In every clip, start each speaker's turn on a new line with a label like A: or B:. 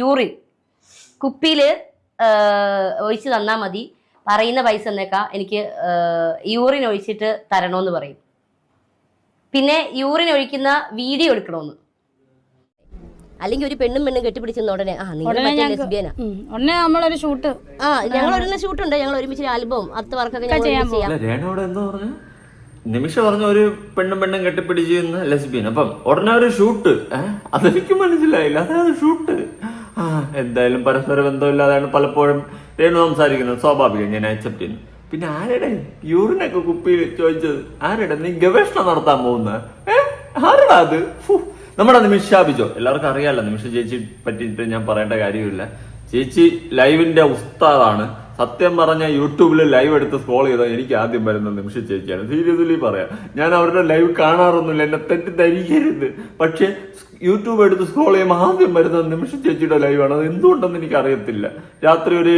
A: Urine. കുപ്പിയിൽ ഒഴിച്ച് തന്നാൽ മതി. പറയുന്ന പൈസ എന്നേക്കാ എനിക്ക് യൂറിൻ ഒഴിച്ചിട്ട് തരണമെന്ന് പറയും. പിന്നെ യൂറിൻ ഒഴിക്കുന്ന വീഡിയോ എടുക്കണമെന്ന് അല്ലെങ്കിൽ ഒരു പെണ്ണും പെണ്ണും കെട്ടിപ്പിടിച്ചു ഉടനെ. ആ നിങ്ങൾ മറ്റേ ലെസ്ബിയനാ
B: ഉം. ഉടനെ നമ്മളൊരു ഷൂട്ട്.
A: ആ ഞങ്ങൾ ഒരെണ്ണം ഷൂട്ടുണ്ട്. ഞങ്ങൾ ഒരുമിച്ച് ആൽബം അത്ത വർക്കൊക്കെ ഞങ്ങൾ ഒരുമിച്ച് ചെയ്യാം.
C: അല്ല രേണു അവിടെ എന്താ പറഞ്ഞു? നിമിഷ പറഞ്ഞ ഒരു പെണ്ണും പെണ്ണും കെട്ടിപ്പിടിച്ചിരുന്ന ലെസ്ബിയൻ അപ്പം ഉടനെ ഒരു ഷൂട്ട്. ഏഹ് അതെനിക്ക് മനസ്സിലായില്ല. അതായത് ഷൂട്ട്. ആ എന്തായാലും പരസ്പര ബന്ധമില്ലാതാണ് പലപ്പോഴും രേണു സംസാരിക്കുന്നത്. സ്വാഭാവികം ഞാൻ അക്സെപ്റ്റ് ചെയ്യുന്നു. പിന്നെ ആരുടെ യൂറിനൊക്കെ കുപ്പിയിൽ ചോദിച്ചത്? ആരുടെ നീ ഗവേഷണം നടത്താൻ പോകുന്ന ഏഹ് അത്. നമ്മുടെ നിമിഷ ഷാബിജോ. എല്ലാവർക്കും അറിയാലോ നിമിഷ ചേച്ചി പറ്റിയിട്ട് ഞാൻ പറയേണ്ട കാര്യമില്ല. ചേച്ചി ലൈവിന്റെ ഉസ്താദാണ്. സത്യം പറഞ്ഞ യൂട്യൂബിൽ ലൈവ് എടുത്ത് സ്ക്രോൾ ചെയ്താൽ എനിക്ക് ആദ്യം വരുന്ന നിമിഷ ചേച്ചിയാണ്. സീരിയസ്ലി പറയാം. ഞാൻ അവരുടെ ലൈവ് കാണാറൊന്നുമില്ല. എന്നെ തെറ്റിദ്ധരിക്കരുത്. പക്ഷെ യൂട്യൂബ് എടുത്ത് സ്ക്രോൾ ചെയ്യുമ്പോൾ ആദ്യം വരുന്ന നിമിഷം ചേച്ചിയുടെ ലൈവാണ് അത് എന്തുകൊണ്ടെന്ന് എനിക്ക് അറിയത്തില്ല രാത്രി ഒരു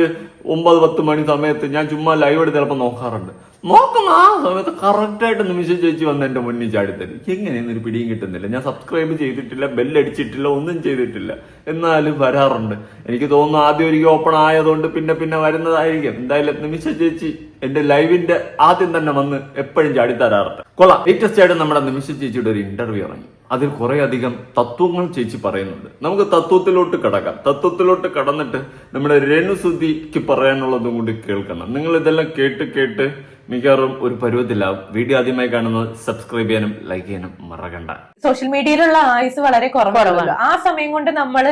C: ഒമ്പത് പത്ത് മണി സമയത്ത് ഞാൻ ചുമ്മാ ലൈവ് എടുത്ത് ചിലപ്പോൾ നോക്കാറുണ്ട്. നോക്കുന്ന ആ സമയത്ത് കറക്റ്റായിട്ട് നിമിഷ ചേച്ചി വന്ന് എന്റെ മുന്നിൽ ചാടിത്തരും എങ്ങനെയൊന്നും ഒരു പിടിയും കിട്ടുന്നില്ല. ഞാൻ സബ്സ്ക്രൈബ് ചെയ്തിട്ടില്ല ബെല്ലടിച്ചിട്ടില്ല ഒന്നും ചെയ്തിട്ടില്ല. എന്നാലും വരാറുണ്ട്. എനിക്ക് തോന്നുന്നു ആദ്യം ഒരിക്കൽ ഓപ്പൺ ആയതുകൊണ്ട് പിന്നെ പിന്നെ വരുന്നതായിരിക്കും. എന്തായാലും നിമിഷ ചേച്ചി എന്റെ ലൈവിന്റെ ആദ്യം തന്നെ വന്ന് എപ്പോഴും ചാടി തരാറുണ്ട്. കൊള്ളാം. ലേറ്റസ്റ്റ് ആയിട്ട് നമ്മുടെ നിമിഷ ചേച്ചിയുടെ ഒരു ഇന്റർവ്യൂ ഇറങ്ങി. അതിൽ കുറെ അധികം തത്വങ്ങൾ ചേച്ചി പറയുന്നുണ്ട്. നമുക്ക് തത്വത്തിലോട്ട് കടക്കാം. തത്വത്തിലോട്ട് കടന്നിട്ട് നമ്മുടെ രേണുസുതിക്ക് പറയാനുള്ളതും കൂടി കേൾക്കണം. നിങ്ങൾ ഇതെല്ലാം കേട്ട് കേട്ട് മിക്കവാറും ഒരു പരുവത്തിലാവും വീഡിയോ ആദ്യമായി കാണുന്നത് സബ്സ്ക്രൈബ് ചെയ്യാനും ലൈക്ക് ചെയ്യാനും മറക്കണ്ട.
D: സോഷ്യൽ മീഡിയയിലുള്ള ആയുസ് വളരെ കുറവാണ്. ആ സമയം കൊണ്ട് നമ്മൾ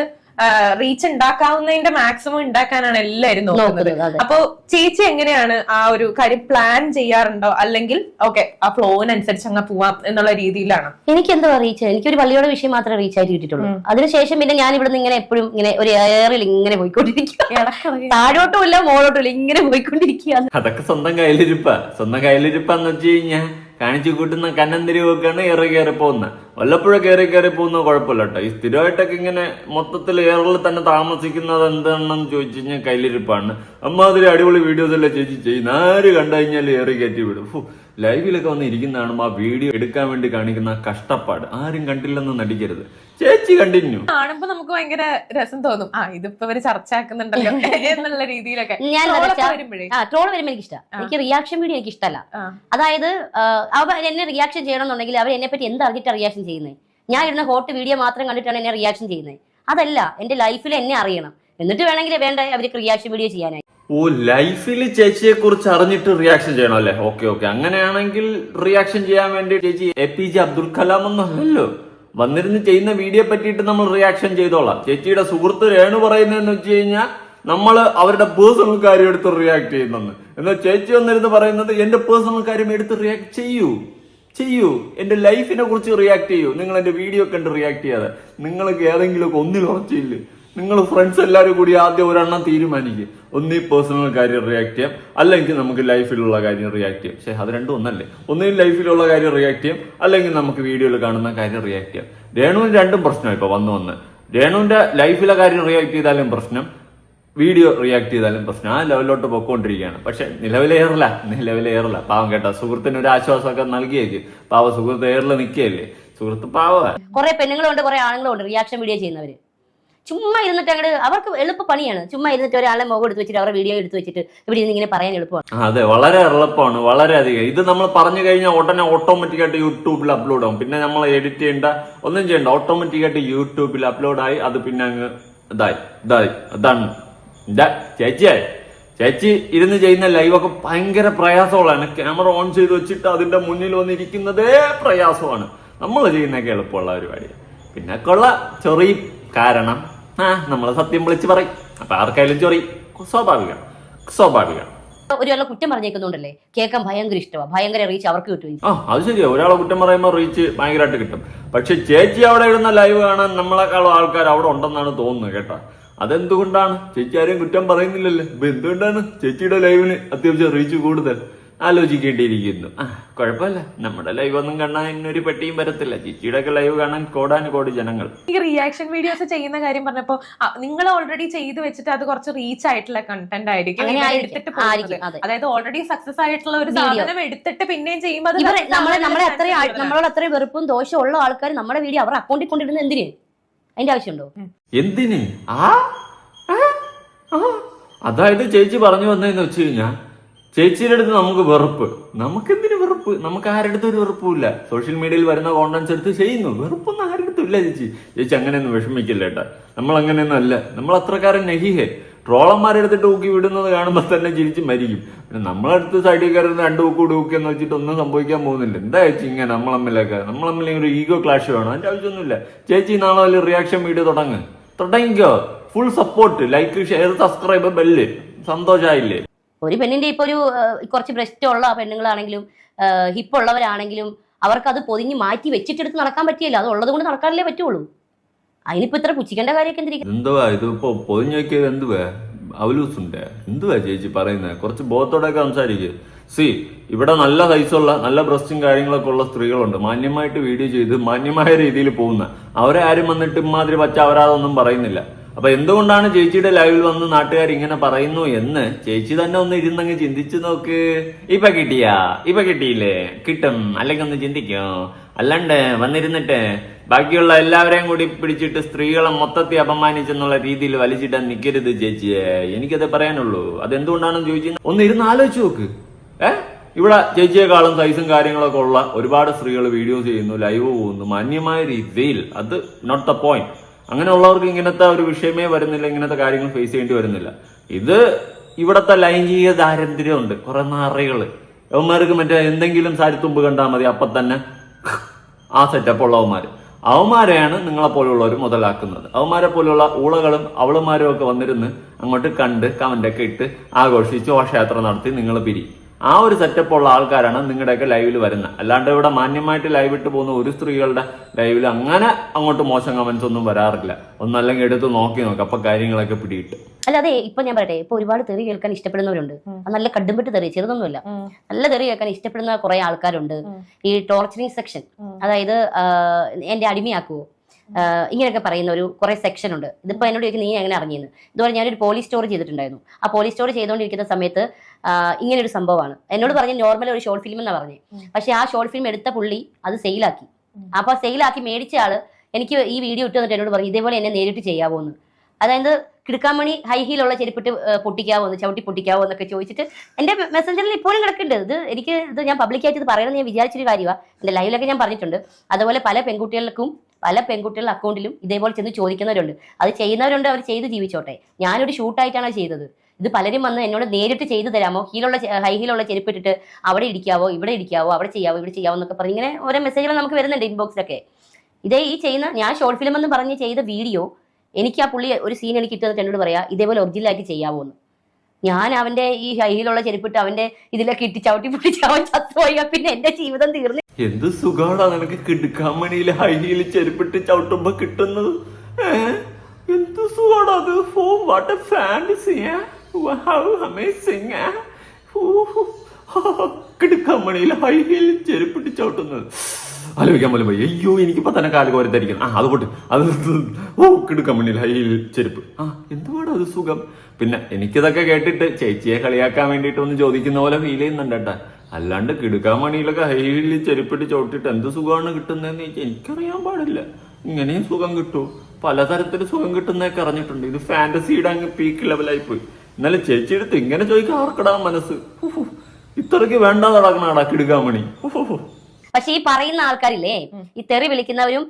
D: റീച്ച് ഉണ്ടാക്കാവുന്നതിന്റെ മാക്സിമം ഉണ്ടാക്കാനാണ് എല്ലാവരും നോക്കുന്നത് അപ്പൊ ചേച്ചി എങ്ങനെയാണ് ആ ഒരു കാര്യം പ്ലാൻ ചെയ്യാറുണ്ടോ? അല്ലെങ്കിൽ ഓക്കെ ആ ഫ്ലോവിനനുസരിച്ച് അങ്ങ് പോവാം എന്നുള്ള രീതിയിലാണ്.
A: എനിക്ക് എന്തോ റീച്ച് എനിക്കൊരു പള്ളിയുടെ വിഷയം മാത്രമേ റീച്ച് ആയിട്ട് കിട്ടിയിട്ടുള്ളൂ. അതിനുശേഷം പിന്നെ ഞാൻ ഇവിടെ നിന്ന് ഇങ്ങനെ എപ്പോഴും ഇങ്ങനെ ഒരു എയറിൽ ഇങ്ങനെ പോയിക്കൊണ്ടിരിക്കുക. താഴോട്ടും ഇല്ല മോളോട്ടും ഇല്ല ഇങ്ങനെ പോയിക്കൊണ്ടിരിക്കുക.
C: അതൊക്കെ സ്വന്തം കയ്യിലിരിപ്പ. സ്വന്തം കയ്യിലിരിപ്പാന്ന് വെച്ച് കഴിഞ്ഞാൽ കാണിച്ചു കൂട്ടുന്ന കന്നന്തിരിവൊക്കെയാണ് ഏറെ കയറി പോകുന്നത് വല്ലപ്പോഴും കയറി കയറി പോകുന്നത് കുഴപ്പമില്ല കേട്ടോ ഈ സ്ഥിരമായിട്ടൊക്കെ ഇങ്ങനെ മൊത്തത്തിൽ ഏറിൽ തന്നെ താമസിക്കുന്നത് എന്താണെന്ന് ചോദിച്ചു കഴിഞ്ഞാൽ കയ്യിലിരിപ്പാണ്. അമ്മാതിരി അടിപൊളി വീഡിയോസ് എല്ലാം ചേച്ചി ചെയ്യുന്ന? ആര് കണ്ടു കഴിഞ്ഞാൽ ഏറി കയറ്റി വിടും. ലൈവിലൊക്കെ വന്ന് ഇരിക്കുന്നതാണ് ആ വീഡിയോ എടുക്കാൻ വേണ്ടി കാണിക്കുന്ന കഷ്ടപ്പാട്. ആരും കണ്ടില്ലെന്ന് നടിക്കരുത്. ചേച്ചി കണ്ടിന്യൂ
D: കാണുമ്പോ നമുക്ക് ഭയങ്കര രസം തോന്നും. ആ ഇതിപ്പോ ചർച്ച ചർച്ചയാക്കുന്നുണ്ടല്ലോ എന്നുള്ള രീതിയിലൊക്കെ.
A: ഞാൻ ട്രോൾ വരുമ്പോ എനിക്ക് ഇഷ്ടം എനിക്ക് റിയാക്ഷൻ വീഡിയോ എനിക്ക് ഇഷ്ടമല്ല അതായത് അവർ എന്നെ റിയാക്ഷൻ ചെയ്യണമെന്നുണ്ടെങ്കിൽ അവർ എന്നെ പറ്റി എന്ത് അറിഞ്ഞിട്ടാണ് റിയാക്ഷൻ ചെയ്യുന്നത് ഞാൻ ഇരുന്ന ഹോട്ട് വീഡിയോ മാത്രം കണ്ടിട്ടാണ് എന്നെ റിയാക്ഷൻ ചെയ്യുന്നത് അതല്ല എന്റെ ലൈഫിൽ എന്നെ അറിയണം. എന്നിട്ട് വേണമെങ്കിൽ വേണ്ട അവർക്ക് റിയാക്ഷൻ വീഡിയോ ചെയ്യാനായി
C: ഓ ലൈഫിൽ ചേച്ചിയെ കുറിച്ച് അറിഞ്ഞിട്ട് റിയാക്ഷൻ ചെയ്യണം അല്ലേ? ഓക്കെ ഓക്കെ അങ്ങനെയാണെങ്കിൽ റിയാക്ഷൻ ചെയ്യാൻ വേണ്ടി ചേച്ചി A P J Abdul Kalam ഒന്നും അല്ലല്ലോ വന്നിരുന്ന് ചെയ്യുന്ന വീഡിയോ പറ്റിയിട്ട് നമ്മൾ റിയാക്ഷൻ ചെയ്തോളാം. ചേച്ചിയുടെ സുഹൃത്ത് രേണു പറയുന്നതെന്ന് വെച്ച് കഴിഞ്ഞാൽ നമ്മൾ അവരുടെ പേഴ്സണൽ കാര്യം എടുത്ത് റിയാക്ട് ചെയ്യുന്നെന്ന്. എന്നാൽ ചേച്ചി വന്നിരുന്ന് പറയുന്നത് എന്റെ പേഴ്സണൽ കാര്യം എടുത്ത് റിയാക്ട് ചെയ്യൂ. ചെയ്യൂ. എന്റെ ലൈഫിനെ കുറിച്ച് റിയാക്ട് ചെയ്യൂ. നിങ്ങൾ എന്റെ വീഡിയോ കണ്ട് റിയാക്ട് ചെയ്യാതെ. നിങ്ങൾക്ക് ഏതെങ്കിലുമൊക്കെ ഒന്നിൽ ഉറച്ചില്ലേ. നിങ്ങൾ ഫ്രണ്ട്സ് എല്ലാവരും കൂടി ആദ്യം ഒരെണ്ണം തീരുമാനിക്കും. ഒന്നീ പേഴ്സണൽ കാര്യം റിയാക്ട് ചെയ്യാം. അല്ലെങ്കിൽ നമുക്ക് ലൈഫിലുള്ള കാര്യം റിയാക്ട് ചെയ്യാം. പക്ഷേ അത് രണ്ടും ഒന്നല്ലേ? ഒന്നീ ലൈഫിലുള്ള കാര്യം റിയാക്ട് ചെയ്യാം. അല്ലെങ്കിൽ നമുക്ക് വീഡിയോയിൽ കാണുന്ന കാര്യം റിയാക്ട് ചെയ്യാം. രേണുവിന് രണ്ടും പ്രശ്നമാണ് ഇപ്പൊ വന്നു വന്ന്. രേണുവിന്റെ ലൈഫിലെ കാര്യം റിയാക്ട് ചെയ്താലും പ്രശ്നം. വീഡിയോ റിയാക്ട് ചെയ്താലും പ്രശ്നം. ആ ലെവലിലോട്ട് പൊക്കോണ്ടിരിക്കുകയാണ്. പക്ഷെ നിലവിലേറില്ല നിലവിലേറില്ല പാവം കേട്ടോ സുഹൃത്തിന് ഒരു ആശ്വാസമൊക്കെ നൽകിയേക്ക്. പാവ സുഹൃത്ത് ഏറിൽ നിൽക്കുകയല്ലേ? സുഹൃത്ത് പാവ
A: കുറെ പെണ്ണുങ്ങളുണ്ട് കുറെ ആണുങ്ങളുണ്ട്. റിയാക്ഷൻ വീഡിയോ ചെയ്യുന്നവര്. ചുമ്മാ ഇരുന്നിട്ട് അങ്ങോട്ട് അവർക്ക് എളുപ്പ പണിയാണ്. ചുമ്മാ ഇരുന്നിട്ട് ഒരാളെ മുഖം എടുത്ത് വെച്ചിട്ട് അവരുടെ വീഡിയോ എടുത്ത് വെച്ചിട്ട് ഇവിടെ ഇരുന്ന് ഇങ്ങനെ പറയാൻ എളുപ്പമാണ്.
C: അതെ വളരെ എളുപ്പമാണ് വളരെ അധികം. ഇത് നമ്മൾ പറഞ്ഞു കഴിഞ്ഞാൽ ഉടനെ ഓട്ടോമാറ്റിക് ആയിട്ട് യൂട്യൂബിൽ അപ്ലോഡ് ആവും. പിന്നെ നമ്മൾ എഡിറ്റ് ചെയ്യേണ്ട ഒന്നും ചെയ്യണ്ട. ഓട്ടോമാറ്റിക് ആയിട്ട് യൂട്യൂബിൽ അപ്ലോഡ് ആയി അത് പിന്നെ അങ്ങ് ഇതായി ഇതായി അതാണ് ചേച്ചിയായി. ചേച്ചി ഇരുന്ന് ചെയ്യുന്ന ലൈവൊക്കെ ഭയങ്കര പ്രയാസമുള്ളതാണ് ക്യാമറ ഓൺ ചെയ്ത് വെച്ചിട്ട് അതിന്റെ മുന്നിൽ വന്നിരിക്കുന്നതേ പ്രയാസമാണ്. നമ്മൾ ചെയ്യുന്നൊക്കെ എളുപ്പമുള്ള പരിപാടി. പിന്നെ കൊള്ള ചെറിയ കാരണം. ആ നമ്മൾ സത്യം വിളിച്ച് പറയും. അപ്പൊ ആർക്കായാലും ചൊറി സ്വാഭാവിക. സ്വാഭാവിക.
A: ഒരാളെ കുറ്റം പറഞ്ഞേക്കുന്നുണ്ടല്ലേ? കേൾക്കാൻ ഭയങ്കര ഇഷ്ടമാണ് ഭയങ്കര റീച്ച് അവർക്ക് കിട്ടും.
C: ആ അത് ശരിയാ. ഒരാളെ കുറ്റം പറയുമ്പോൾ റീച്ച് ഭയങ്കരമായിട്ട് കിട്ടും. പക്ഷെ ചേച്ചി അവിടെ ഇടുന്ന ലൈവ് കാണാൻ നമ്മളെക്കാളും ആൾക്കാർ അവിടെ ഉണ്ടെന്നാണ് തോന്നുന്നത് കേട്ടോ. അതെന്തുകൊണ്ടാണ്? ചേച്ചി ആരെയും കുറ്റം പറയുന്നില്ലല്ലോ. ഇപ്പൊ എന്തുകൊണ്ടാണ് ചേച്ചിയുടെ ലൈവിന് അത്യാവശ്യം റീച്ച് കൂടുതൽ? ആലോചിക്കേണ്ടിയിരിക്കുന്നു. ആ കുഴപ്പമില്ല. നമ്മുടെ ലൈവ് ഒന്നും കാണാൻ ഇന്നൊരു പെട്ടിയും വരത്തില്ല. ചിച്ചിയുടെ ഒക്കെ ലൈവ് കാണാൻ കോടാൻ കോടാനുകോടി ജനങ്ങൾ.
D: ഈ റിയാക്ഷൻ വീഡിയോസ് ചെയ്യുന്ന കാര്യം പറഞ്ഞപ്പോ നിങ്ങൾ ഓൾറെഡി ചെയ്ത് വെച്ചിട്ട് അത് കുറച്ച് റീച്ച് ആയിട്ടുള്ള കണ്ടന്റ് ആയിരിക്കും. എടുത്തിട്ട്. അതായത് ഓൾറെഡി സക്സസ് ആയിട്ടുള്ള ഒരു സാധനം എടുത്തിട്ട് പിന്നെയും ചെയ്യുമ്പോൾ അത്
A: നമ്മളെ
D: കൂടുതലാണ്.
A: നമ്മളോട് അത്ര വെറുപ്പും ദോഷവും ഉള്ള ആൾക്കാർ നമ്മുടെ വീഡിയോ അവർ അക്കൗണ്ടിൽ കൊണ്ടിരുന്ന എന്തിന്? അതിന്റെ ആവശ്യമുണ്ടോ?
C: എന്തിന്? ആ? അതായത് ചേച്ചി പറഞ്ഞു വന്നതെന്ന് വെച്ച് കഴിഞ്ഞാ ചേച്ചിയുടെ അടുത്ത് നമുക്ക് വെറുപ്പ്. നമുക്ക് എന്തിനു വെറുപ്പ്? നമുക്ക് ആരുടെ ഒരു വെറുപ്പുമില്ല. സോഷ്യൽ മീഡിയയിൽ വരുന്ന കോണ്ടന്റ്സ് എടുത്ത് ചെയ്യുന്നു. വെറുപ്പൊന്നും ആരുടെ ഇല്ല ചേച്ചി. ചേച്ചി അങ്ങനെയൊന്നും വിഷമിക്കില്ല ഏട്ടാ? നമ്മൾ അങ്ങനെയൊന്നും അല്ല. നമ്മൾ അത്രക്കാരൻ നഹിഹേ ട്രോളന്മാരെടുത്തിട്ട് ഊക്കി വിടുന്നത് കാണുമ്പോൾ തന്നെ ചിരിച്ച് മരിക്കും. പിന്നെ നമ്മളടുത്ത് സൈഡിൽ കയറുന്ന രണ്ട് ഊക്ക് കൂടി ഊക്കി എന്ന് വെച്ചിട്ട് ഒന്നും സംഭവിക്കാൻ പോകുന്നില്ല. എന്താ ചേച്ചി ഇങ്ങനെ? നമ്മൾ തമ്മിലൊക്കെ. നമ്മൾ ഒരു ഈഗോ ക്ലാഷ് വേണം. അതിന്റെ ആവശ്യമൊന്നുമില്ല. ചേച്ചി നാളെ വലിയ റിയാക്ഷൻ വീഡിയോ തുടങ്ങ്. തുടങ്ങിക്കോ. Full support like share subscribe bell സന്തോഷായില്ലേ?
A: ഒരു പെണ്ണിന്റെ ഇപ്പൊ ഒരു കുറച്ച് ബ്രസ്റ്റ് ഉള്ള പെണ്ണുങ്ങളാണെങ്കിലും ഹിപ്പ് ഉള്ളവരാണെങ്കിലും അവർക്ക് അത് പൊതിഞ്ഞ് മാറ്റി വെച്ചിട്ടെടുത്ത് നടക്കാൻ പറ്റിയില്ല. അത് ഉള്ളത് കൊണ്ട് നടക്കാനല്ലേ പറ്റുള്ളൂ. അതിനിപ്പോ ഇത്ര പുച്ഛിക്കേണ്ട കാര്യമൊക്കെ
C: എന്തുവാ ഇതിപ്പോ പൊതിഞ്ഞു എന്തുവാ? അവലൂസുണ്ട് എന്തുവാ ചേച്ചി പറയുന്നത് കുറച്ച് ബോധത്തോടെയൊക്കെ സംസാരിക്കുക സി ഇവിടെ നല്ല സൈസുള്ള നല്ല ബ്രസ്റ്റും കാര്യങ്ങളൊക്കെ ഉള്ള സ്ത്രീകളുണ്ട്. മാന്യമായിട്ട് വീഡിയോ ചെയ്ത് മാന്യമായ രീതിയിൽ പോകുന്ന. അവരെ ആരും വന്നിട്ട് ഇമാതിരി പച്ച അവരാതൊന്നും പറയുന്നില്ല. അപ്പൊ എന്തുകൊണ്ടാണ് ചേച്ചിയുടെ ലൈവിൽ വന്ന് നാട്ടുകാർ ഇങ്ങനെ പറയുന്നു എന്ന് ചേച്ചി തന്നെ ഒന്ന് ഇരുന്നങ്ങ് ചിന്തിച്ചു നോക്ക്. ഇപ്പൊ കിട്ടിയാ? ഇപ്പൊ കിട്ടിയില്ലേ? കിട്ടും. അല്ലെങ്കിൽ ഒന്ന് ചിന്തിക്കോ? അല്ലാണ്ട് വന്നിരുന്നിട്ട് ബാക്കിയുള്ള എല്ലാവരെയും കൂടി പിടിച്ചിട്ട് സ്ത്രീകളെ മൊത്തത്തിൽ അപമാനിച്ചെന്നുള്ള രീതിയിൽ വലിച്ചിട്ടാൻ നിൽക്കരുത് ചേച്ചിയെ. എനിക്കത് പറയാനുള്ളൂ. അതെന്തുകൊണ്ടാണെന്ന് ചോദിച്ചു ഒന്ന് ഇരുന്ന് ആലോചിച്ച് നോക്ക്. ഏ? ഇവിടെ ചേച്ചിയെക്കാളും സൈസും കാര്യങ്ങളൊക്കെ ഉള്ള ഒരുപാട് സ്ത്രീകൾ വീഡിയോ ചെയ്യുന്നു ലൈവ് പോകുന്നു. മാന്യമായ രീതിയിൽ. അത് നോട്ട് ദ പോയിന്റ് അങ്ങനെയുള്ളവർക്ക് ഇങ്ങനത്തെ ഒരു വിഷയമേ വരുന്നില്ല ഇങ്ങനത്തെ കാര്യങ്ങൾ ഫേസ് ചെയ്യേണ്ടി വരുന്നില്ല. ഇത് ഇവിടത്തെ ലൈംഗിക ദാരിദ്ര്യം ഉണ്ട് കുറെ നാറികൾ. അവന്മാർക്ക് മറ്റേ എന്തെങ്കിലും സാരിത്തുമ്പ് കണ്ടാൽ മതി അപ്പൊ തന്നെ ആ സെറ്റപ്പ് ഉള്ളവന്മാര് അവന്മാരെയാണ് നിങ്ങളെ പോലുള്ളവർ മുതലാക്കുന്നത്. അവന്മാരെ പോലുള്ള ഊളകളും അവളുമാരും ഒക്കെ വന്നിരുന്ന് അങ്ങോട്ട് കണ്ട് കമന്റൊക്കെ ഇട്ട് ആഘോഷിച്ച് ഘോഷയാത്ര നടത്തി നിങ്ങൾ പിരി ആ ഒരു സെറ്റപ്പ് ഉള്ള ആൾക്കാരാണ് നിങ്ങളുടെയൊക്കെ ലൈവിൽ വരുന്നത് അല്ലാണ്ട് ഇവിടെ മാന്യമായിട്ട് ലൈവ് ഇട്ട് പോകുന്ന ഒരു സ്ത്രീകളുടെ ലൈവിൽ അങ്ങനെ അങ്ങോട്ട് മോശം കമന്റ്സ് ഒന്നും വരാറില്ല. ഒന്നല്ലെങ്കിൽ എടുത്ത് നോക്കി നോക്കാം. അപ്പൊ കാര്യങ്ങളൊക്കെ പിടിയിട്ട്
A: അല്ല അതെ ഇപ്പൊ ഞാൻ പറയട്ടെ. ഇപ്പൊ ഒരുപാട് തെറി കേൾക്കാൻ ഇഷ്ടപ്പെടുന്നവരുണ്ട്. നല്ല കടുംപെട്ട് തെറി ചെറുതൊന്നുമില്ല. നല്ല തെറി കേൾക്കാൻ ഇഷ്ടപ്പെടുന്ന കുറെ ആൾക്കാരുണ്ട്. ഈ ടോർച്ചറിങ് സെക്ഷൻ അതായത് എന്റെ അടിമയാക്കുവോ? ഇങ്ങനെയൊക്കെ പറയുന്ന ഒരു കുറെ സെക്ഷൻ ഉണ്ട്. ഇതിപ്പോ എന്നോട് ചോദിക്കും നീ എങ്ങനെ അറിഞ്ഞിരുന്നു ഇതുപോലെ ഞാനൊരു പോലീസ് സ്റ്റോറി ചെയ്തിട്ടുണ്ടായിരുന്നു. ആ പോലീസ് സ്റ്റോറി ചെയ്തുകൊണ്ടിരിക്കുന്ന സമയത്ത് ഇങ്ങനെ ഇങ്ങനൊരു സംഭവമാണ്. എന്നോട് പറഞ്ഞ നോർമൽ ഒരു ഷോർട്ട് ഫിലിം എന്നാ പറഞ്ഞത് പക്ഷെ ആ ഷോർട്ട് ഫിലിം എടുത്ത പുള്ളി അത് സെയിലാക്കി അപ്പൊ സെയിലാക്കി മേടിച്ച ആൾ എനിക്ക് ഈ വീഡിയോ ഇട്ട് തന്നിട്ട് എന്നോട് പറഞ്ഞു ഇതേപോലെ എന്നെ നേരിട്ട് ചെയ്യാവോ എന്ന് അതായത് കിടക്കാമണി ഹൈ ഹീലുള്ള ചെരുപ്പിട്ട് പൊട്ടിക്കാവോ എന്ന് ചവിട്ടി പൊട്ടിക്കാവോ എന്നൊക്കെ ചോദിച്ചിട്ട് എന്റെ മെസ്സഞ്ചറിൽ ഇപ്പോഴും കിടക്കുന്നുണ്ട്. ഇത് എനിക്ക് ഇത് ഞാൻ പബ്ലിക്കായിട്ട് ഇത് പറയണമെന്ന് ഞാൻ വിചാരിച്ചൊരു കാര്യമാണ് എന്റെ ലൈവിലൊക്കെ ഞാൻ പറഞ്ഞിട്ടുണ്ട്. അതുപോലെ പല പെൺകുട്ടികൾക്കും പല പെൺകുട്ടികളുടെ അക്കൗണ്ടിലും ഇതേപോലെ ചെന്ന് ചോദിക്കുന്നവരുണ്ട്. അത് ചെയ്യുന്നവരുണ്ട് അവർ ചെയ്ത് ജീവിച്ചോട്ടെ. ഞാനൊരു ഷൂട്ടായിട്ടാണ് ചെയ്തത്. ഇത് പലരും വന്ന് എന്നോട് നേരിട്ട് ചെയ്തു തരാമോ? ഹീലുള്ള ഹൈ ഹീലുള്ള ചെരുപ്പിട്ടിട്ട് അവിടെ ഇരിക്കാവോ ഇവിടെ ഇരിക്കാവോ അവിടെ ചെയ്യാവോ ഇവിടെ ചെയ്യാവോ എന്നൊക്കെ പറഞ്ഞ് ഇങ്ങനെ ഓരോ മെസ്സേജുകൾ നമുക്ക് വരുന്നുണ്ട് ഇൻബോക്സിലൊക്കെ ഇതേ ഈ ചെയ്യുന്ന ഞാൻ ഷോർട്ട് ഫിലിം എന്ന് പറഞ്ഞ് ചെയ്ത വീഡിയോ എനിക്ക് ആ പുള്ളി ഒരു സീൻ എനിക്ക് ഇട്ടത് എന്നോട് പറയാം ഇതേപോലെ ഒറിജിനലായിട്ട് ചെയ്യാവോ എന്ന്. ഞാൻ അവന്റെ ഈ ഹൈയിലുള്ള ചെരുപ്പിട്ട് അവന്റെ ഇതിലൊക്കെ ഇട്ടി ചവിട്ടി പൊട്ടിച്ച് അവൻ ചത്തുപോയി പിന്നെ എന്റെ ജീവിതം തീർന്നു
C: എന്ത് സുഖമാണ് നിനക്ക് കിടുക്കാൻ മണിയിൽ ഹൈയിൽ ചെരുപ്പിട്ട് ചവിട്ടുമ്പോ കിട്ടുന്നത്? എന്ത് സുഖമാണ് അത്? വാട്ട് എ അമേസിംഗ് കിടുക്കാൻ മണിയിൽ ഹൈ ഹീൽ ചെരുപ്പിട്ട് ചവിട്ടുന്നത്. ആലോചിക്കാൻ പോലും പോയി അയ്യോ എനിക്കിപ്പോ തന്നെ കാൽ കോരത്തായിരിക്കണം ആ അത് പോട്ട്. അത് ഓ കിടുക്കാൻ മണിയിൽ ഹൈ ഹീൽ ചെരുപ്പ്. ആ എന്തുവാണ് അത് സുഖം? പിന്നെ എനിക്കിതൊക്കെ കേട്ടിട്ട് ചേച്ചിയെ കളിയാക്കാൻ വേണ്ടിയിട്ട് ഒന്ന് ചോദിക്കുന്ന പോലെ ഫീൽ ചെയ്യുന്നുണ്ട് കേട്ടാ. അല്ലാണ്ട് കിടുക്കാൻ മണിയിലൊക്കെ ഹൈ ഹീലിൽ ചെരുപ്പിട്ട് ചവിട്ടിട്ട് എന്ത് സുഖമാണ് കിട്ടുന്നതെന്ന് ചോദിച്ചാൽ എനിക്കറിയാൻ പാടില്ല. ഇങ്ങനെയും സുഖം കിട്ടൂ. പലതരത്തിൽ സുഖം കിട്ടുന്നതൊക്കെ അറിഞ്ഞിട്ടുണ്ട്. ഇത് ഫാന്റസിയുടെ അങ്ങ് പീക്ക് ലെവലായി പോയി. എന്നാലും ചേച്ചി എടുത്ത് ഇങ്ങനെ ചോദിക്കാൻ ആർക്കടാ മനസ്സ്. ഇത്രയ്ക്ക് വേണ്ട നടക്കണാടാ കിടുക്കാൻ മണി
A: പക്ഷേ ഈ പറയുന്ന ആൾക്കാരില്ലേ ഈ തെറി വിളിക്കുന്നവരും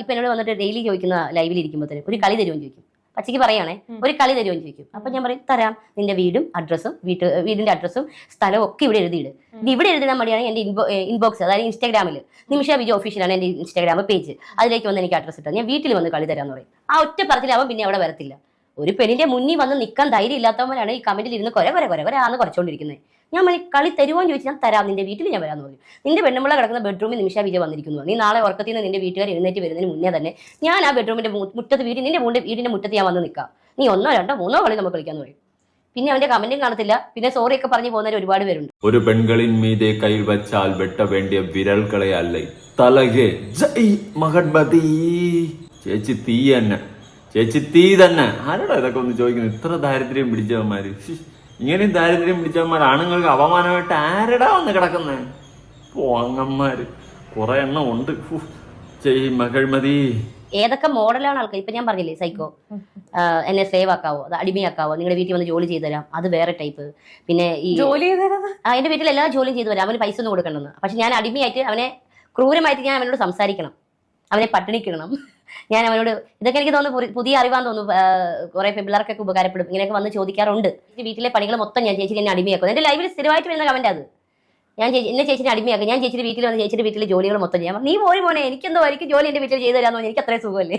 A: ഇപ്പൊ എന്നോട് വന്നിട്ട് ഡെയിലി ചോദിക്കുന്ന ലൈവിൽ ഇരിക്കുമ്പോഴത്തേനും ഒരു കളി തരുമെന്ന് ചോദിക്കും. പച്ചയ്ക്ക് പറയണേ ഒരു കളി തരുമെന്ന് ചോദിക്കും. അപ്പൊ ഞാൻ പറയും തരാം. നിന്റെ വീടും അഡ്രസ്സും വീട്ട് വീടിന്റെ അഡ്രസ്സും സ്ഥലവും ഒക്കെ ഇവിടെ എഴുതിയിട്. ഇത് ഇവിടെ എഴുതുന്ന മടിയാണ് എന്റെ ഇൻബോക്സ് അതായത് ഇൻസ്റ്റാഗ്രാമിൽ നിമിഷ വിജയ ഓഫീഷ്യലാണ് എന്റെ ഇൻസ്റ്റാഗ്രാം പേജ് അതിലേക്ക് വന്ന് എനിക്ക് അഡ്രസ്സ് ഇട്ടാൽ ഞാൻ വീട്ടിൽ വന്ന് കളി തരാന്ന് പറയും. ആ ഒറ്റ അവൻ പിന്നെ അവിടെ വരത്തില്ല. ഒരു പെണ്ണിന്റെ മുന്നിൽ വന്ന് നിൽക്കാൻ ധൈര്യം ഇല്ലാത്തവരാണ് ഈ കമന്റിൽ ഇരുന്ന് കൊര കൊര കൊര കൊര ആന്ന് കുറച്ചുകൊണ്ടിരിക്കുന്നത് ഞാൻ കളി തരുമോന്ന് ചോദിച്ചാൽ ഞാൻ തരാം നിന്റെ വീട്ടിൽ ഞാൻ വരാമെന്ന് പറഞ്ഞു. നിന്റെ പെണ്ണുമ്പിള്ള കിടക്കുന്ന ബെഡ്റൂമിൽ നിമിഷ വിജയ വന്നിരിക്കുന്നു. നീ നാളെ ഉറക്കത്തിൽ നിന്ന് നിന്റെ വീട്ടുകാർ എഴുന്നേറ്റ് വരുന്നതിന് മുന്നേ തന്നെ ഞാൻ ആ ബെഡ്റൂമിന്റെ മുറ്റത്ത് വീട്ടിൽ നിന്റെ വീടിന്റെ മുറ്റത്ത് ഞാൻ വന്ന് നിൽക്കാം. നീ ഒന്നോ രണ്ടോ മൂന്നോ കളി നമുക്ക് കളിക്കാന്ന് പറയും. പിന്നെ അവന്റെ കമന്റും കാണത്തില്ല. പിന്നെ സോറി ഒക്കെ പറഞ്ഞു പോകുന്നവർ ഒരുപാട് പേരുണ്ട്.
C: ഒരു പെൺകളിൻ മീതെ കൈ വച്ചാൽ വെട്ട വേണ്ടിയ വിരൽകളെ അല്ല തലകെ മഹഡ്ബതി ചേച്ചി തീ തന്നെ. ചേച്ചി തീ തന്നെ. ആരോടാ ഇതൊക്കെ ഒന്ന് ചോദിക്കുന്നത്? ഇത്ര ദാരിദ്ര്യം പിടിച്ചവന്മാര്. ഇങ്ങനെയും ദാരിദ്ര്യം പിടിച്ചവന്മാർ ആണുങ്ങൾക്ക് അപമാനമായിട്ട് ആരടാ വന്ന് കിടക്കുന്നേ? പോങ്ങന്മാര് കുറെ എണ്ണം ഉണ്ട്. ജയ് മകൾമതി
A: ഏതൊക്കെ മോഡലാണ് ആൾക്കാർ ഇപ്പൊ ഞാൻ പറഞ്ഞില്ലേ സൈക്കോ. എന്നെ സേവ് ആക്കാവോ അത് അടിമയാക്കാവോ നിങ്ങളുടെ വീട്ടിൽ വന്ന് ജോലി ചെയ്തു തരാം. അത് വേറെ ടൈപ്പ് പിന്നെ ഈ
D: ജോലി
A: എന്റെ വീട്ടിൽ എല്ലാ ജോലിയും ചെയ്തു തരാം. അവന് പൈസ ഒന്നും കൊടുക്കണമെന്ന്. പക്ഷെ ഞാൻ അടിമയായിട്ട് അവനെ ക്രൂരമായിട്ട് ഞാൻ അവനോട് സംസാരിക്കണം. അവനെ പട്ടിണിക്കിടണം. ഞാൻ അവനോട് ഇതൊക്കെ എനിക്ക് തോന്നുന്നു പുതി- പുതിയ അറിവാന്ന് തോന്നുന്നു കുറെ പിള്ളേർക്കൊക്കെ ഉപകാരപ്പെടും. ഇങ്ങനെയൊക്കെ വന്ന് ചോദിക്കാറുണ്ട്. വീട്ടിലെ പണികൾ മൊത്തം ഞാൻ ചേച്ചി എന്നെ അടിമയാക്കും. എന്റെ ലൈവിൽ സ്ഥിരമായിട്ട് വരുന്ന കമന്റ് അത്. ഞാൻ ചേച്ചി എന്നെ ചേച്ചിനെ അടിമയാക്കും. ഞാൻ ചേച്ചിയുടെ വീട്ടിൽ വന്ന് ചേച്ചിയുടെ വീട്ടിലെ ജോലികൾ മൊത്തം ചെയ്യാം. നീ പോയി മോനെ എനിക്കെന്തോ എനിക്ക് ജോലി എന്റെ വീട്ടിൽ ചെയ്തു തരാന്ന് പറഞ്ഞാൽ എനിക്ക് അത്രയും സുഖമല്ലേ?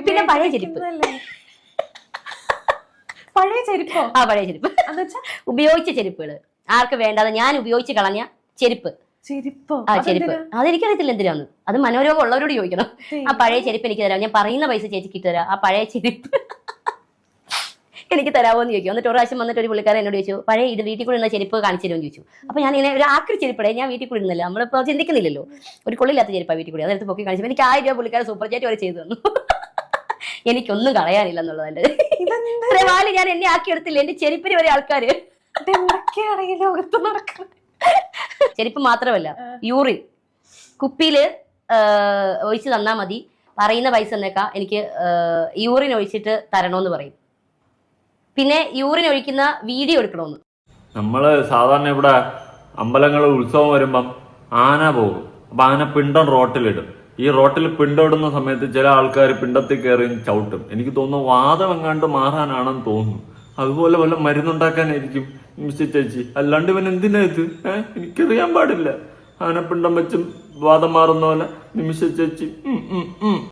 A: പിന്നെ പഴയ ചെരുപ്പ്.
D: പഴയ ചെരുപ്പ്?
A: ആ പഴയ ചെരുപ്പ്. ഉപയോഗിച്ച ചെരുപ്പുകൾ ആർക്ക് വേണ്ടാതെ? ഞാൻ ഉപയോഗിച്ച് കളഞ്ഞ ചെരുപ്പ്.
D: ചെരുപ്പോ.
A: ആ ചെരുപ്പ്. അതെനിക്കറിയത്തില്ല എന്തിനാന്ന് അത് മനോരോഗം ഉള്ളവരോട് ചോദിക്കണം ആ പഴയ ചെരുപ്പ് എനിക്ക് തരാം. ഞാൻ പറയുന്ന പൈസ ചേച്ചിക്ക് തരാം. ആ പഴയ ചെരുപ്പ്. എനിക്ക് തരാമോ എന്ന് ചോദിക്കും. എന്നിട്ട് ഒരു പ്രാവശ്യം വന്നിട്ട് ഒരു പുള്ളിക്കാരൻ എന്നോട് ചോദിച്ചു പഴയ ഇത് വീട്ടിൽ കൂടെ ഇന്ന ചെരുപ്പ് കാണിച്ചു തരുമെന്ന് ചോദിച്ചു. അപ്പൊ ഞാൻ ഇങ്ങനെ ഒരു ആക്രി ചെരുപ്പടേ ഞാൻ വീട്ടിൽ കൂടെ ഇരുന്നില്ല. നമ്മളിപ്പോ ചിന്തിക്കുന്നില്ലല്ലോ. ഒരു കൊള്ളില്ലാത്ത ചെരുപ്പാ വീട്ടിൽ കൂടി. അതെടുത്ത് പൊക്കി കാണിച്ചു എനിക്ക് ആയിരം രൂപ പുള്ളിക്കാരൻ സൂപ്പർ ചാറ്റ് വരെ ചെയ്തു തന്നു. എനിക്കൊന്നും കളയാനില്ല എന്നുള്ളത് എന്റെ ഇത്രയും വാൽ ഞാൻ എന്നെ ആക്കി എടുത്തില്ല? എന്റെ ചെരുപ്പിന് വരെ ആൾക്കാര്.
D: ഇതെന്തൊക്കെയാണ് നടക്കുന്നത്
A: ചെരുപ്പ് മാത്രമല്ല യൂറിൻ. കുപ്പിയിൽ ഒഴിച്ച് തന്നാ മതി. പറയുന്ന പൈസ എന്നേക്കാ എനിക്ക് യൂറിൻ ഒഴിച്ചിട്ട് തരണമെന്ന് പറയും. പിന്നെ യൂറിൻ ഒഴിക്കുന്ന വീഡിയോ എടുക്കണമെന്ന്
C: നമ്മൾ സാധാരണ ഇവിടെ അമ്പലങ്ങൾ ഉത്സവം വരുമ്പം ആന പോകും. അപ്പൊ ആന പിണ്ടം റോട്ടിലിടും. ഈ റോട്ടിൽ പിണ്ടോടുന്ന സമയത്ത് ചില ആൾക്കാർ പിണ്ടത്തിൽ കയറി ചവിട്ടും. എനിക്ക് തോന്നുന്നു വാദം എങ്ങാണ്ട് മാറാനാണെന്ന് തോന്നുന്നു. അതുപോലെ വല്ല മരുന്നുണ്ടാക്കാനായിരിക്കും. ചേച്ചി. അല്ലാണ്ട് ഇവൻ എന്തിനാ ഇത്? ഏഹ് എനിക്കറിയാൻ പാടില്ല. ആനപ്പിണ്ടം വെച്ചും വാദം മാറുന്ന പോലെ. നിമിഷ ചേച്ചി.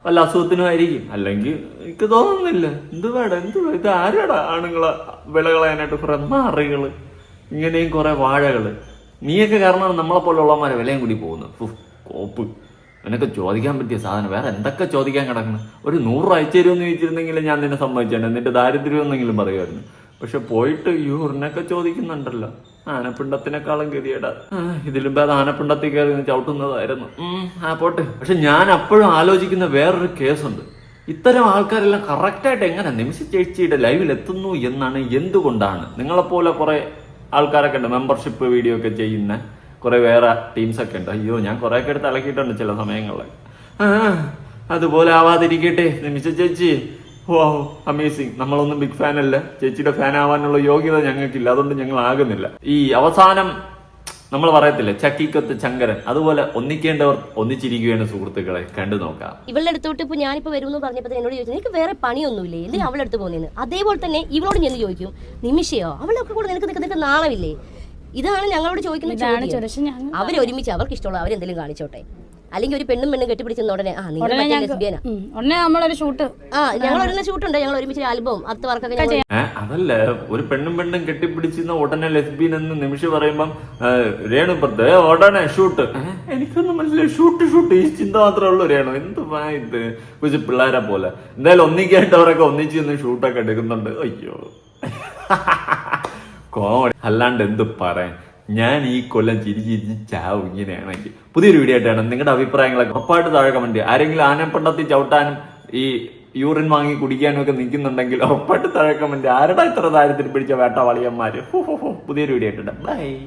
C: വല്ല അസുഖത്തിനും ആയിരിക്കും. അല്ലെങ്കിൽ എനിക്ക് തോന്നുന്നില്ല. എന്ത് വേട എന്ത് ഇത് ആരാടാ ആണുങ്ങളെ വിളകളയാനായിട്ട് കുറെ മാറികൾ? ഇങ്ങനെയും കുറെ വാഴകൾ. നീയൊക്കെ കാരണമാണ് നമ്മളെ പോലുള്ളമാരെ വിലയും കൂടി പോകുന്നത്. കോപ്പ്. നിനക്ക് ചോദിക്കാൻ പറ്റിയ സാധനം വേറെ എന്തൊക്കെ ചോദിക്കാൻ കിടക്കണം? ഒരു നൂറ് അയച്ചു തരുമെന്ന് ചോദിച്ചിരുന്നെങ്കിൽ ഞാൻ നിന്നെ സമ്മതിച്ചേനെ. നിന്റെ ദാരിദ്ര്യം എന്നെങ്കിലും പറയുമായിരുന്നു. പക്ഷെ പോയിട്ട് യൂറിനൊക്കെ ചോദിക്കുന്നുണ്ടല്ലോ. ആനപ്പിണ്ടത്തിനേക്കാളും ഗതിയേടാ ഇതിലും ഭേദം ആനപ്പിണ്ടത്തിൽ കയറി ചവിട്ടുന്നതായിരുന്നു. ആ പോട്ടെ. പക്ഷെ ഞാൻ അപ്പോഴും ആലോചിക്കുന്ന വേറൊരു കേസുണ്ട്. ഇത്തരം ആൾക്കാരെല്ലാം കറക്റ്റായിട്ട് എങ്ങനെ നിമിഷ ചേച്ചിയുടെ ലൈവിൽ എത്തുന്നു എന്നാണ് എന്തുകൊണ്ടാണ്? നിങ്ങളെപ്പോലെ കുറെ ആൾക്കാരൊക്കെ ഉണ്ട്. മെമ്പർഷിപ്പ് വീഡിയോ ഒക്കെ ചെയ്യുന്ന കുറെ വേറെ ടീംസ് ഒക്കെ ഉണ്ട്. അയ്യോ ഞാൻ കുറെ ഒക്കെ എടുത്ത് ഇളക്കിയിട്ടുണ്ട് ചില സമയങ്ങളിൽ ആ, അതുപോലെ ആവാതിരിക്കട്ടെ നിമിഷ ചേച്ചി. ഓ അമേസിങ് നമ്മളൊന്നും ബിഗ് ഫാൻ അല്ല. ചേച്ചിയുടെ ഫാൻ ആവാനുള്ള യോഗ്യത ഞങ്ങൾക്കില്ല. അതുകൊണ്ട് ഞങ്ങൾ ആകുന്നില്ല. ഈ അവസാനം നമ്മൾ പറയത്തില്ലേ ചക്കിക്കത്ത് ചങ്കരൻ അതുപോലെ ഒന്നിക്കേണ്ടവർ ഒന്നിച്ചിരിക്കുകയാണ് സുഹൃത്തുക്കളെ. കണ്ടു നോക്കാം.
A: ഇവളുടെ അടുത്തോട്ട് ഇപ്പൊ ഞാനിപ്പോ വരുമെന്ന് പറഞ്ഞപ്പോ എന്നോട് ചോദിച്ചു നിനക്ക് വേറെ പണിയൊന്നുമില്ലേ? എന്തിനാ അവളുടെ അടുത്ത് പോകുന്നതെന്ന് അതേപോലെ തന്നെ ഇവളോട് ഞാൻ ചോദിക്കും നിമിഷയോ? അവളൊക്കെ കൂടെ നിനക്ക് നിൽക്കുന്ന നാളമില്ലേ ഇതാണ് ഞങ്ങളോട് ചോദിക്കുന്ന അവരൊരുമിച്ച് അവർക്ക് ഇഷ്ടമുള്ള അവരെന്തെങ്കിലും കാണിച്ചോട്ടെ. അല്ലെങ്കിൽ ഒരു പെണ്ണും പെണ്ണും കെട്ടിപ്പിടിച്ചെന്ന ഉടനെ. ആ നിങ്ങൾ മറ്റേ ലെസ്ബിയനാ
B: ഉം. ഉടനെ നമ്മളൊരു ഷൂട്ട്.
A: ആ ഞങ്ങൾ ഒരു ഷൂട്ടുണ്ട്. ഞങ്ങൾ ഒരുമിച്ച് ആൽബം അടുത്ത വർക്കൊക്കെ ഞങ്ങൾ
C: ഏ അതല്ല. ഒരു പെണ്ണും പെണ്ണും കെട്ടിപ്പിടിച്ചിരുന്ന ഉടനെ ലെസ്ബീൻ എന്ന് നിമിഷം പറയുമ്പം ഏ, രേണു പത്ത് ഉടനെ ഷൂട്ട്. ഏ, എനിക്കൊന്നും മനസ്സിലായി. Shoot shoot. ഈ ചിന്ത മാത്രമേ ഉള്ളൂ രേണു. എന്ത് വാ ഇത്? കൊച്ചു പിള്ളേരെ പോലെ. എന്തായാലും ഒന്നിക്കായിട്ട് അവരൊക്കെ ഒന്നിച്ച് നിന്ന് ഷൂട്ടൊക്കെ എടുക്കുന്നുണ്ട്. അയ്യോ. കോമഡി. അല്ലാണ്ട് എന്ത് പറയാൻ? ഞാൻ ഈ കൊല്ലം ചിരി ചിരിച്ച് ചാവും ഇങ്ങനെയാണെങ്കിൽ. പുതിയൊരു വീഡിയോ ആയിട്ടാണ് നിങ്ങളുടെ അഭിപ്രായങ്ങളൊക്കെ ഉറപ്പായിട്ട് താഴെ കമന്റ്. ആരെങ്കിലും ആനപ്പണ്ടത്തിൽ ചവിട്ടാനും ഈ യൂറിൻ വാങ്ങി കുടിക്കാനും ഒക്കെ നിൽക്കുന്നുണ്ടെങ്കിൽ ഉറപ്പായിട്ട് താഴെ കമന്റ് ആരുടെ ഇത്ര ദാരിദ്ര്യം പിടിച്ച വേട്ടവാളിയന്മാര്. പുതിയൊരു വീഡിയോ ആയിട്ടുണ്ട്. ബൈ